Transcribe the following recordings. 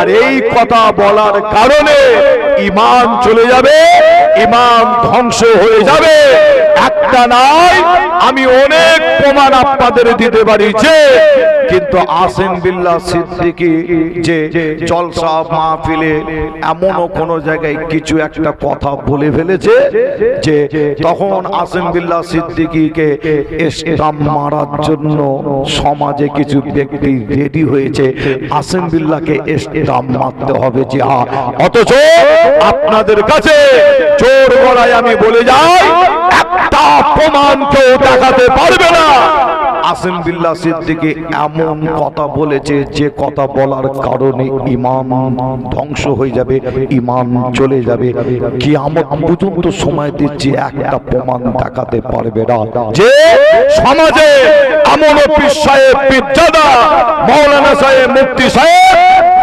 আর এই কথা বলার কারণে ইমান চলে যাবে ইমান ধ্বংস হয়ে যাবে। একটা নাই, আমি অনেক প্রমাণ আপনাদের দিতে পারি যে কিন্তু আসেন বিল্লাহ সিদ্দিকি, যে জলসা মাহফিলে এমনও কোন জায়গায় কিছু একটা কথা বলে ফেলেছে, যে তখন আসেন বিল্লাহ সিদ্দিকিকে স্টাম মারার জন্য সমাজে কিছু ব্যক্তি রেডি হয়েছে। আসেন বিল্লাহকে স্টাম মারতে হবে যে হ্যাঁ। অথচ আপনাদের কাছে জোর গলায় আমি বলে যাই প্রমাণ কেউ দেখাতে পারবে না। সিদ্দিকি এমন কথা বলেছে, যে কথা বলার কারণে ইমাম ধ্বংস হয়ে যাবে, ইমান চলে যাবে। কি আমার পর্যন্ত সময় দিচ্ছে একটা প্রমাণ দেখাতে পারবে না। যে সমাজে এমন পীর সাহেব পীরজাদা মৌলানা সাহেব, মুফতি সাহেব,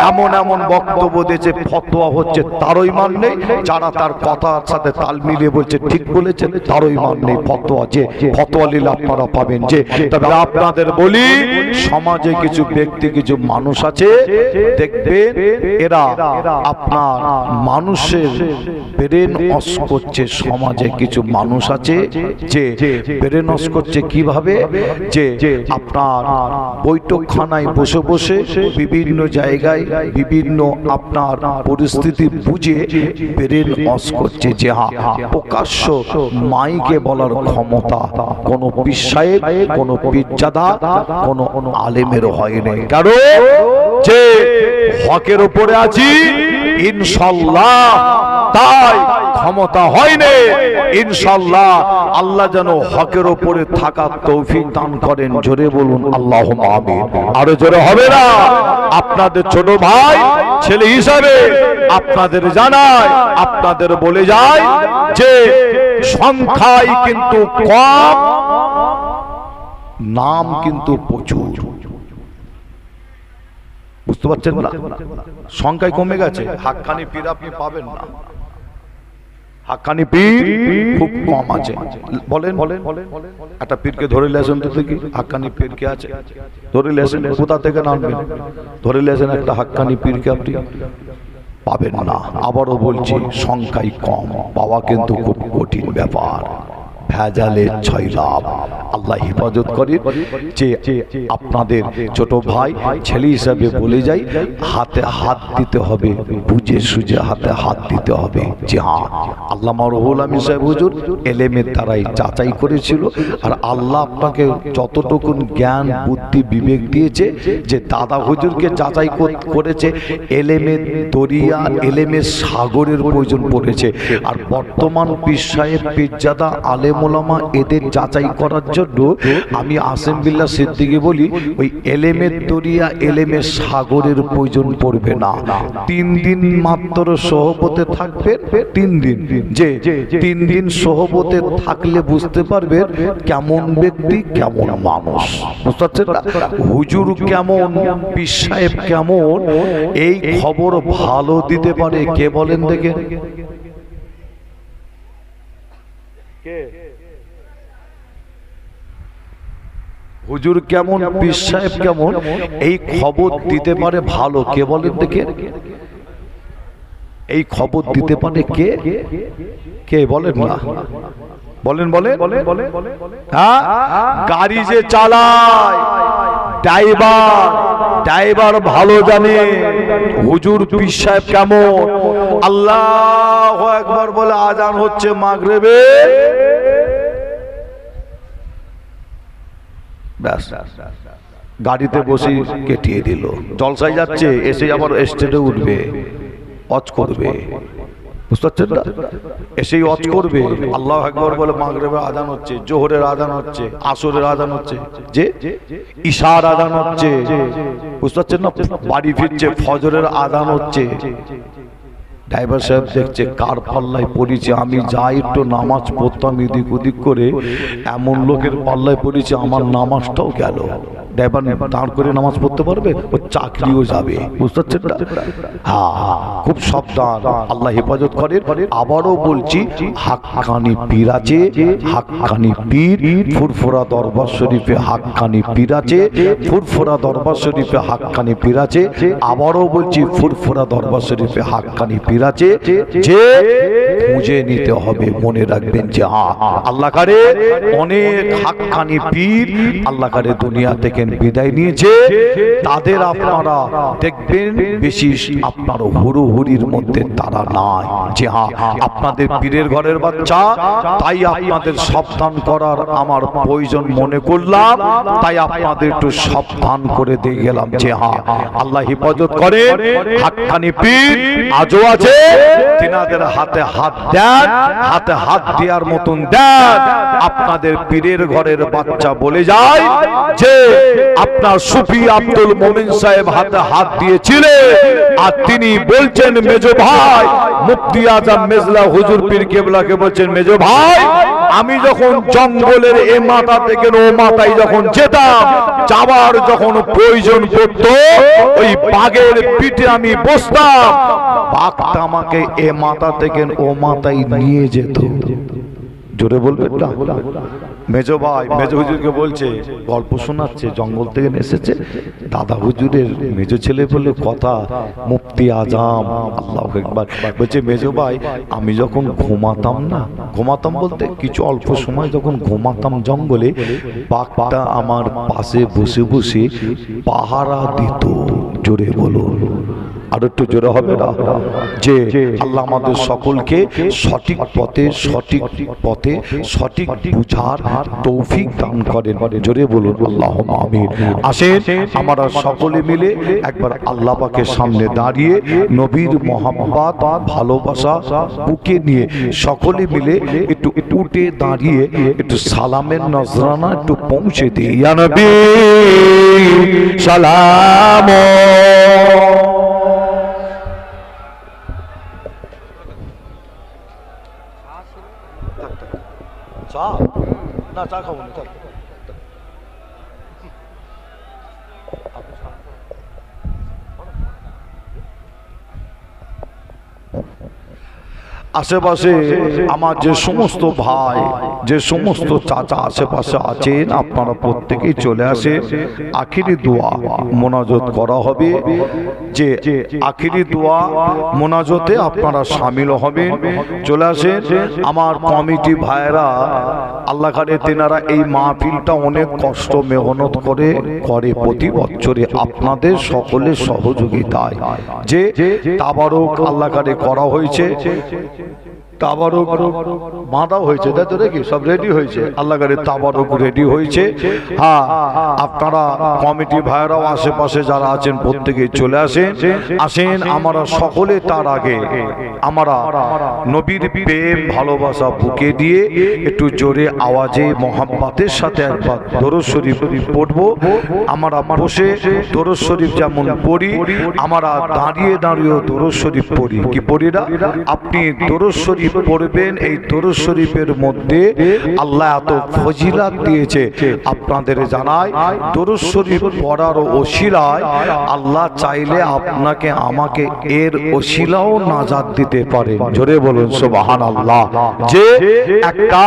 এমন এমন বক্তব্য দিয়েছে, ফতোয়া হচ্ছে তারও ইমান নেই। যারা তার কথার সাথে তাল মিলিয়ে বলছে, ঠিক বলেছেন তারও ইমান নেই, ফতোয়া যে, ফতোয়া নিলে আপনারা পাবেন যে। তবে আপনাদের বলি, সমাজে কিছু ব্যক্তি, কিছু মানুষ আছে, দেখবেন এরা আপনার মানুষের ব্রেন অস করছে, সমাজে কিছু মানুষ আছে, যে ব্রেন অস করছে কীভাবে? যে আপনার বৈঠকখানায় বসে বসে বিভিন্ন জায়গায় বিভিন্ন আপনার পরিস্থিতি বুঝে ব্রেন অস করছে যে হ্যাঁ প্রকাশ্য মাইকে বলার ক্ষমতা কোন সাহেব, কোন পীরজাদা কোন আলেমের হয়নি কারণ যে হকের উপরে আছি ইনশাল্লাহ। তাই ক্ষমতা হয়নি। ইনশাল্লাহ আল্লাহ যেন হকের ওপরে থাকার তৌফিক দান করেন। জোরে বলুন আল্লাহ আরও জোরে হবে না? আপনাদের ছোট ভাই, ছেলে হিসাবে আপনাদের জানায় আপনাদের বলে যায় যে সংখ্যায় কিন্তু কম, নাম কিন্তু প্রচুর। বুঝতে পারছেন না? সংখ্যায় কমে গেছে। হাক্কানি পীর আপনি পাবেন না। হাক্কানি পীর খুব কম আছে। বলেন বলেন একটা পীরকে ধরে লেছেন তো দেখি, হাক্কানি পীর কে আছে? ধরে লেছেন কোথা থেকে নামবেন? ধরে লেছেন একটা হাক্কানি পীরকে আপনি পাবেন না। আবারও বলছি সংখ্যাই কম। পাওয়া কিন্তু খুব কঠিন ব্যাপার। ভেজালে ছয় লাভ। আল্লাহ হেফাজত করে যে আপনাদের ছোট ভাই, ছেলে হিসাবে বলে যাই, হাতে হাত দিতে হবে, বুঝে সুঝে হাতে হাত দিতে হবে। যে হ্যাঁ আল্লাহ রহুল আমি সাহেব হুজুর এলেমের দ্বারাই যাচাই করেছিল আর আল্লাহ আপনাকে যতটুকুন জ্ঞান, বুদ্ধি, বিবেক দিয়েছে যে দাদা হুজুরকে যাচাই করেছে, এলেমের দরিয়া, এলেমের সাগরের প্রয়োজন পড়েছে। আর বর্তমান পীর সাহেব আলেমোলামা এদের যাচাই করার জন্য আমি আসেম বিল্লা সিদ্দিকে বলি, ওই এলেমের দরিয়া এলেমের সাগরের প্রয়োজন পড়বে না। তিন দিন মাত্র সহপথে থাকবে, তিন দিন। যে তিন দিন সহপথে থাকলে বুঝতে পারবে কেমন ব্যক্তি, কেমন মানুষ। হুজুর কেমন, পীর কেমন, এই খবর ভালো দিতে পারে, কে বলেন দেখে? হুজুর কেমন পীর সাহেব কেমন এই খবর দিতে পারে ভালো কে বলেন দেখে? এই খবর দিতে পারে কে? কে? বলেন না? বলেন বলে হ্যাঁ? গাড়ি যে চালায় ড্রাইভার ড্রাইভার ভালো জানে। হুজুর পীর সাহেব কেমন? আল্লাহ একবার বলে আজান হচ্ছে মাগরেবে। ব্যাস। গাড়িতে বসে কেটিয়ে দিল। জলসায় যাচ্ছে, এসে আবার স্টেটে উঠবে অচ করবে। বুঝতে পারছেন এসেই অচ করবে। আল্লাহ একবার বলে, মাগরেবের আদান হচ্ছে, জোহরের আদান হচ্ছে, আসরের আদান হচ্ছে। যে ঈশার আদান হচ্ছে। বুঝতে পারছেন না? বাড়ি ফিরছে, ফজরের আদান হচ্ছে। ড্রাইভার সাহেব দেখছে, কার পাল্লায় পড়েছে, আমি যাই একটু নামাজ পড়তাম এদিক ওদিক করে, এমন লোকের পাল্লায় পড়েছে, আমার নামাজটাও গেল। ড্রাইভার দাঁড় করে নামাজ পড়তে পারবে ও চাকরিও যাবে। বুঝতে পারছেন? হ্যাঁ খুব সাবধান। আল্লাহ হেফাজত করেন। আবারও বলছি, হাক্কানি পীর আছে, হাক্কানি পীর ফুরফুরা দরবার শরীফে হাক্কানি পীর আছে, ফুরফুরা দরবার শরীফে হাক্কানি পীর আছে, আবারও বলছি, ফুরফুরা দরবার শরীফে হাক্কানি পীর আছে, যে খুঁজে নিতে হবে, মনে রাখবেন যে হ্যাঁ আল্লাহ কারে অনেক হাক্কানি পীর আল্লাহ কারে দুনিয়া থেকে বিদায় নিয়েছে। তাদের আপনারা দেখবেন বেশি আপনার হুড়ুহুড়ির মধ্যে তারা নাই। যে হ্যাঁ আপনাদের পীরের ঘরের বাচ্চা, তাই আপনাদের সাবধান করার আমার প্রয়োজন মনে করলাম। তাই আপনাদের একটু সাবধান করে দিয়ে গেলাম। যে হ্যাঁ আল্লাহ হেফাজত করে হাক্কানি পীর আজও আছে। তিনাদের হাতে হাত দেন, হাতে হাত দেওয়ার মতন দেন। আপনাদের পীরের ঘরের বাচ্চা বলে যায় যে আপনার সুফি আব্দুল মোমিন সাহেব হাতে হাত দিয়েছিলেন আর তিনি বলছেন, মেজো ভাই, মুফতি আজম মেজলা হুজুর পীর কেবলাকে বলছেন, মেজো ভাই, আমি যখন জঙ্গলের এ মাথা থেকে ও মাথায় যখন যেতাম যাবার যখন প্রয়োজন পড়তো, ওই বাঘের পিঠে আমি বসতাম, বাঘটা আমাকে এ মাথা থেকে ও মাথায় নিয়ে যেত। জোরে বলবেন না? মেজো ভাই, মেজো হুজুরকে বলছে, গল্প শোনাচ্ছে, জঙ্গল থেকে এসেছে। দাদা হুজুরের মেজো ছেলে বলে কথা, মুফতি আজাম, আল্লাহ একবার বলছে, মেজো ভাই, আমি যখন ঘুমাতাম না, ঘুমাতাম বলতে কিছু অল্প সময় যখন ঘুমাতাম জঙ্গলে বাঘটা আমার পাশে বসে বসে পাহারা দিত, জোরে বলো আর একটু জোরে হবে না? যে আল্লাহ আমাদের সকলকে সঠিক পথে সঠিক পথে, সঠিক বুঝার তৌফিক দান করেন। জোরে বলুন আল্লাহ আমিন। আসেন আমরা সকলে মিলে একবার আল্লাহ পাকের সামনে দাঁড়িয়ে নবীর মোহাম্মদ ভালোবাসা বুকে নিয়ে সকলে মিলে একটু উঠে দাঁড়িয়ে একটু সালামের নজরানা একটু পৌঁছে দিই। সালাম। আশেপাশে আমার যে সমস্ত ভাই, যে সমস্ত চাচা আশেপাশে আছেন, আপনারা প্রত্যেকেই চলে আসে। আখিরি দোয়া মোনাজত করা হবে। যে আখিরি দোয়া মোনাজতে আপনারা সামিল হবেন, চলে আসেন। আমার কমিটি ভাইরা আল্লাহ খানে তেনারা এই মাহফিলটা অনেক কষ্ট মেহনত করে করে প্রতি বছরে আপনাদের সকলের সহযোগিতায়। যে তাবারক আল্লাহ খানে করা হয়েছে হয়েছে। সব রেডি হয়েছে। রেডি হয়েছে। হ্যাঁ আপনারা কমিটি আশেপাশে যারা আছেন চলে আসেন। আসেন আমরা সকলে তার আগে আমরা নবীর ভালোবাসা বুকে দিয়ে একটু জোরে আওয়াজে মোহাম্মতের সাথে একবার দরজ শরীফ পড়ব। আমরা বসে দরজ শরীফ যেমন পড়ি, আমরা দাঁড়িয়ে দাঁড়িয়েও দরজ শরীফ পড়ি। কি পড়ি না আপনি দরজ শরীফ পড়বেন, এই দরজ শরীফের মধ্যে আল্লাহ এত ফজিলাত দিয়েছে। আপনাদের জানায় দরজ শরীফ পড়ার ওসিলায় আল্লাহ চাইলে আপনাকে, আমাকে এর ওসিলাও নাজাদ দিতে পারে। জোরে বলুন সুবহান আল্লাহ যে একটা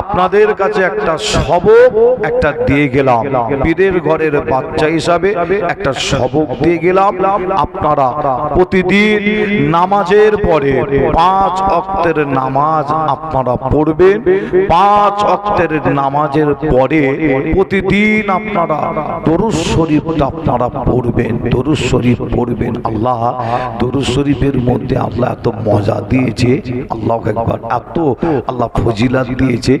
আপনাদের কাছে একটা সবক একটা দিয়ে গেলাম। পীরের ঘরের বাচ্চা হিসাবে একটা সবক দিয়ে গেলাম। আপনারা প্রতিদিন নামাজের পরে পাঁচ অক্তের নামাজ আপনারা পড়বেন, পাঁচ অক্তের নামাজের পরে প্রতিদিন আপনারা দরুদ শরীফটা আপনারা পড়বেন, দরুদ শরীফ পড়বেন। আল্লাহ দরুদ শরীফের মধ্যে আল্লাহ এত মজা দিয়েছে, আল্লাহ একবার এত আল্লাহ ফজিলাত দিয়েছে।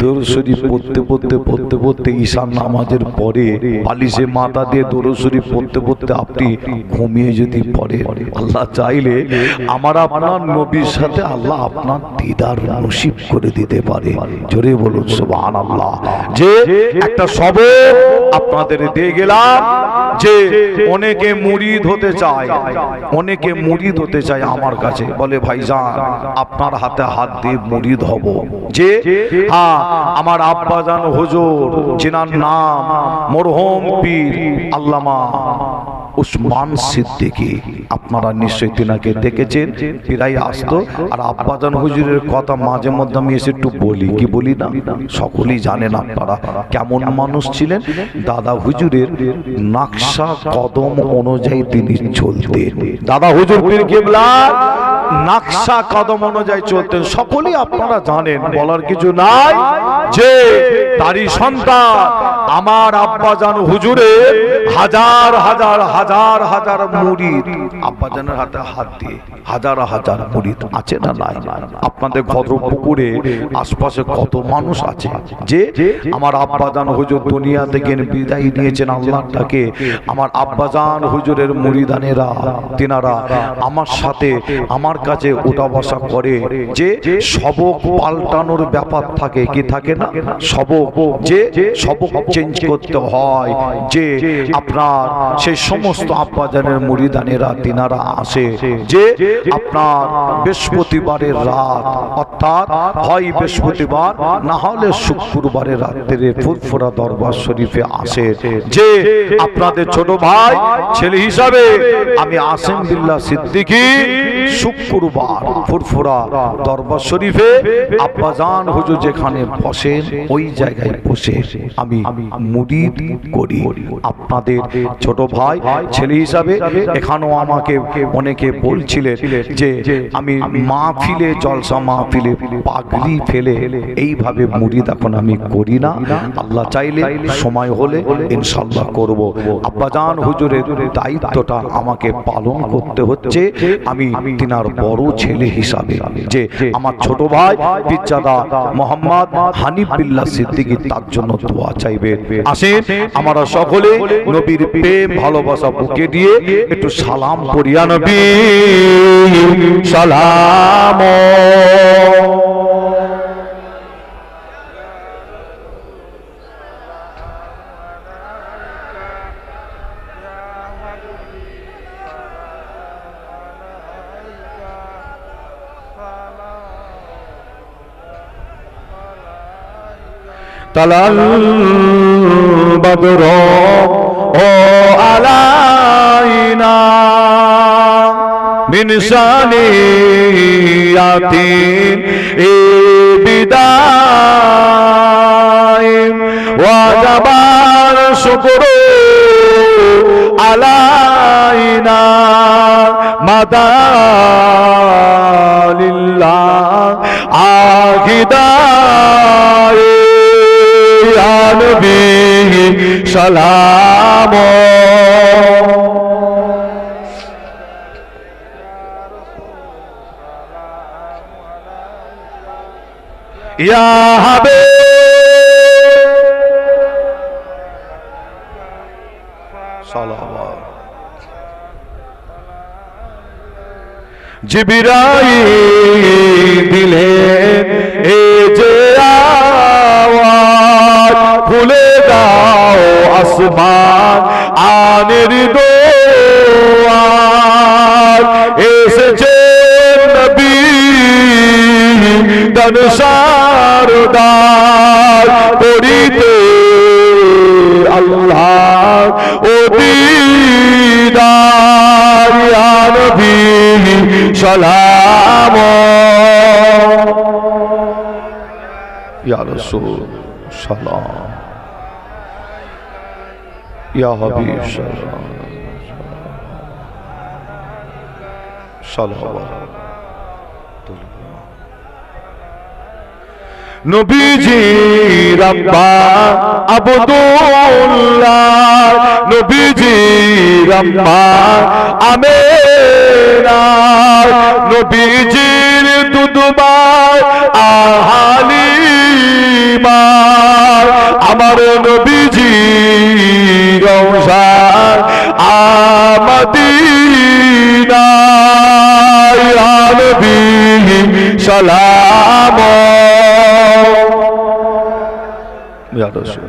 দরুদ শরীফ পড়তে পড়তে পড়তে পড়তে ঈশান নামাজের পরে পালিশে মাথা দিয়ে দরুদ শরীফ পড়তে পড়তে আপনি ঘুমিয়ে যদি পড়ে আল্লাহ চাইলে আমার আপনার নবীর সাথে আল্লাহ আপনার দিদার নসিব করে দিতে পারে। জোরে বলুন সুবহান আল্লাহ যে একটা সবক আপনাদের দিয়ে গেলাম, যে অনেকে মুরিদ হতে চায়, অনেকে মুরিদ হতে চায় আমার কাছে। বলে, ভাইজান, আপনার হাতে হাত দিয়ে মুরিদ হব। যে হ্যাঁ আমার আব্বাজান হুজুর যেনার নাম মরহম পীর আল্লামা উসমান সিদ্দিকি, আপনারা নিশ্চয়ই তিনাকে দেখেছেন প্রায় আসতো। আর আব্বাজান হুজুরের কথা মাঝে মধ্যে আমি এসে একটু বলি, কি বলি না? সকলেই জানেন আপনারা কেমন মানুষ ছিলেন। দাদা হুজুরের নাকশা কদম অনুযায়ী তিনি চলতেন। দাদা হুজুর পীর কেবলা নাকশা কদম অনুযায়ী চলতেন। সকলেই আপনারা জানেন, বলার কিছু নাই যে তারই সন্তান, আমার আব্বাজান হুজুরে হাজার হাজার হাজার হাজার মুরিদ আব্বাজানের হাতে হাত দিয়ে হাজার হাজার মুরিদ আছে না নাই? আপনাদের ঘর পুকুরে আশপাশে কত মানুষ আছে যে আমার আব্বাজান হুজুর দুনিয়া থেকে বিদায় নিয়েছেন আল্লাহটাকে? আমার আব্বাজান হুজুরের মুরিদানেরা তিনারা আমার সাথে, আমার কাছে উঠা বসা করে যে সবক পাল্টানোর ব্যাপার থাকে, কি থাকে না? সবক যে সবক চেঞ্জ করতে হয়, যে আপনার সেই সমস্ত আব্বাজানের মুরিদানেরা তিনারা আসে, যে আপনার বৃহস্পতিবারের রাত, অর্থাৎ হয় বৃহস্পতিবার, না হলে শুক্রবারের রাত্রে ফুরফুরা দরবার শরীফে আসে, যে আপনাদের ছোট ভাই, ছেলে হিসাবে আমি আসেম বিল্লাহ সিদ্দিকী শুক্রবার ফুরফুরা দরবার শরীফে আব্বাজান হুজুর যেখানে বসেন, ওই জায়গায় বসে আমি মুরিদ করি। আপনাদের ছোট ভাই, ছেলে হিসাবে এখানেও আমাকে অনেকে বলছিলেন যে আমি মাহফিলে, জলসা মাহফিলে পাগড়ি ফেলে এইভাবে মুরিদ এখন আমি করি না। আল্লাহ চাইলে সময় হলে ইনশাল্লাহ করব। আব্বাজান হুজুরের দায়িত্বটা আমাকে পালন করতে হচ্ছে। আমি তিনার বড় ছেলে হিসাবে যে আমার ছোট ভাই পিজ্জাদা মোহাম্মদ হানিফ বিল্লাহ সিদ্দিকী তার জন্য দোয়া চাইবে। আসেন আমরা সকলে নবীর প্রেম, ভালোবাসা বুকে দিয়ে একটু সালাম করিয়া নবী, সালাম। তালাল বদর ও আলাইনা মিনসানি আতিন এ বিদায় ওয়াজাবার শুকরু আলাইনা মাদালিল্লাহ আহিদায় selam o. Ya Habib Salavat Cibrail dile Ece আসমান আনের দোয়ার এসেছে নবী দন সারদার করিতে আল্লাহ ও দিদার নবী সালাম। ইয়া রাসূল সালাম। ইয়া হাবিব সালাম সালাম নবীজি রাম্বা আবদুল্লাহ। নবীজি রাম্বা আমেরা নবীজির দুদুবার আহালিমা আমার নবীজি আমাদিনা ইয়া নবী সালাম। ইয়া রাসূল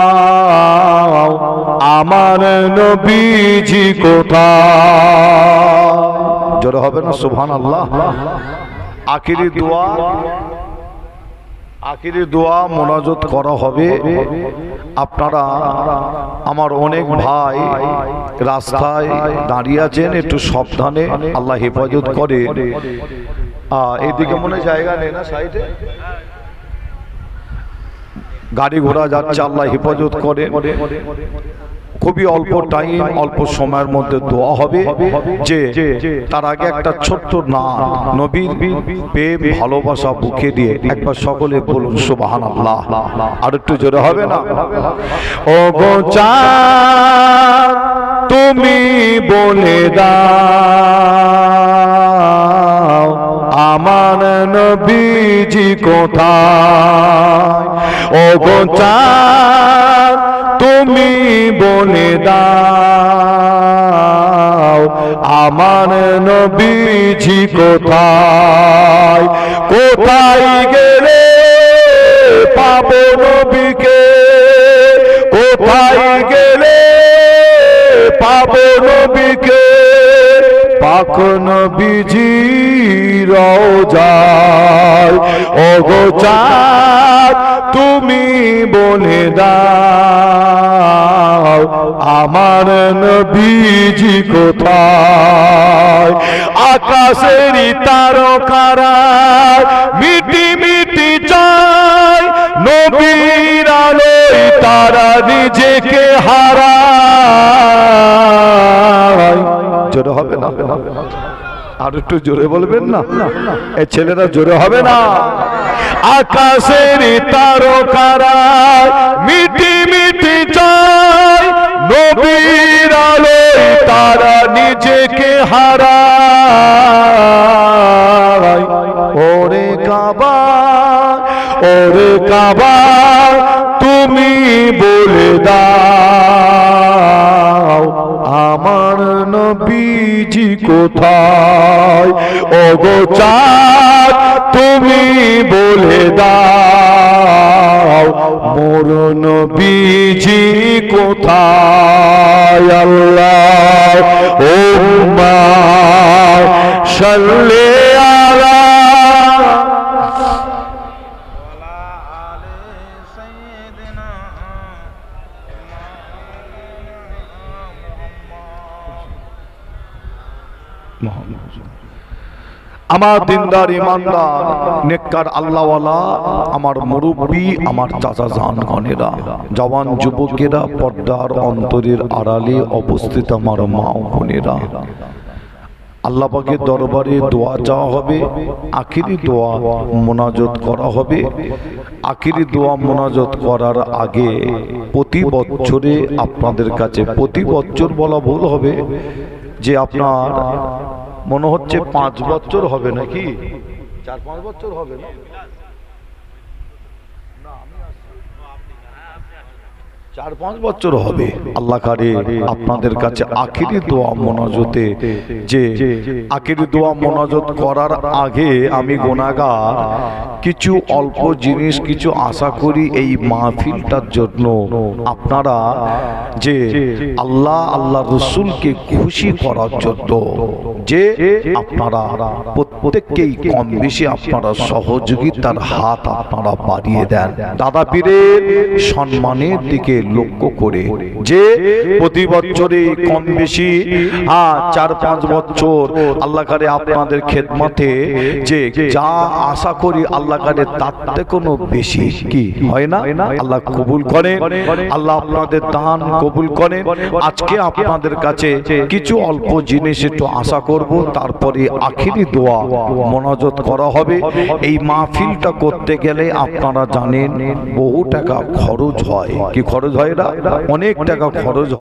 আমার নবীজি কোথায়? জোরে হবে না সুবহান আল্লাহ আখিরি দোয়া আখিরি দোয়া মোনাজত করা হবে। আপনারা আমার অনেক ভাই রাস্তায় দাঁড়িয়ে আছেন একটু সাবধানে আল্লাহ হেফাজত করে। আহ, এইদিকে মনে জায়গা নেই না সাইডে? গাড়ি ঘোড়া যাচ্ছে আল্লাহ হেফাজত করে। খুবই অল্প টাইম অল্প সময়ের মধ্যে দোয়া হবে যে তার আগে একটা ছোট্ট না নবীর প্রেম ভালোবাসা বুকে দিয়ে একবার সকলে বলুন সুবাহান আল্লাহ আর একটু জোরে হবে না? ও গো চাঁদ, তুমি বলে দাও আমার নবীজি কোথায়? ও তুমি বলে দাও। আমার নবীজি কোথায়? কোথায় গেলে পাবো নবীকে? কোথায় গেলে পাবো নবীকে? পাক নবীজি রওজায় ও গো তুমি বলে দাও। আমার নবীজি কোথায়? আকাশেরই তারকারা মিটি মিটি চায়। নবীর আলোয় তারা নিজেকে হারায়। জোরে হবে না? আর একটু জোরে বলবেন না? এ ছেলেরা জোরে হবে না। আকাশের তারকারা মিটি মিটি চায়, নবীর আলোয় তারা নিজেকে হারায়। ওরে কাবা ওরে কাবা, তুমি বলে দাও, আমার নবীজি কোথায়? চাঁদ তুমি বলে দাও মোর নবীজি কোথায় আল্লাহ? ও মা সাল্লে আমার দিনদার ইমানদার, নেককার আল্লাহওয়ালা, আমার মুরব্বী, আমার চাচা জান গনেরা জওয়ান যুবকেরা পর্দার অন্তরের আড়ালে অবস্থিত আমার মা বোনেরা। আল্লাহ পাকের দরবারে দোয়া চাওয়া হবে, আখিরি দোয়া মোনাজত করা হবে। আখিরি দোয়া মোনাজত করার আগে প্রতি বছরে আপনাদের কাছে প্রতি বছর বলা ভুল হবে যে আপনার মনে হচ্ছে পাঁচ বছর হবে নাকি? চার পাঁচ বছর হবে না? চার পাঁচ বছর হবে। আল্লাহ কারে, আপনাদের কাছে আখিরি দোয়া মোনাজতে যে, আখিরি দোয়া মোনাজত করার আগে আমি গোনাগার কিছু অল্প জিনিস, কিছু আশা করি এই মাহফিলটার জন্য আপনারা যে, আল্লাহ আল্লাহ রসুলকে খুশি করার জন্য যে, আপনারা প্রত্যেককেই কম বেশি আপনারা সহযোগিতার হাত আপনারা বাড়িয়ে দেন। দাদা পীরের সম্মানের দিকে লক্ষ্য করে যে প্রতি বছরে কম বেশি হ্যাঁ চার পাঁচ বছর আল্লাহ কারে আপনাদের খেদমতে যে যা আশা করি আল্লাহ কারে তার কোনো বেশি কি হয় না? আল্লাহ কবুল করে আল্লাহ আপনাদের দান কবুল করে আজকে আপনাদের কাছে কিছু অল্প জিনিস একটু আশা করব, তারপরে আখিরি দোয়া মনোজত করা হবে। এই মাহফিলটা করতে গেলে আপনারা জানেন বহু টাকা খরচ হয়। কি খরচ? হয় না অনেক টাকা খরচ।